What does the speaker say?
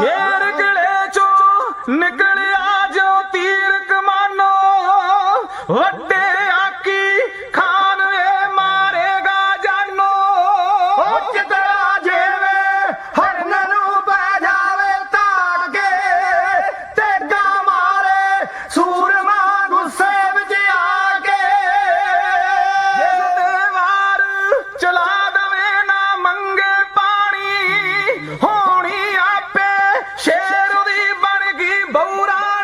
ਮੇਰ ਗਲੇ ਚੋਂ ਨਿਕਲਿਆ ਜੋ ਤੀਰ ਕਮਾਨੋ মুরা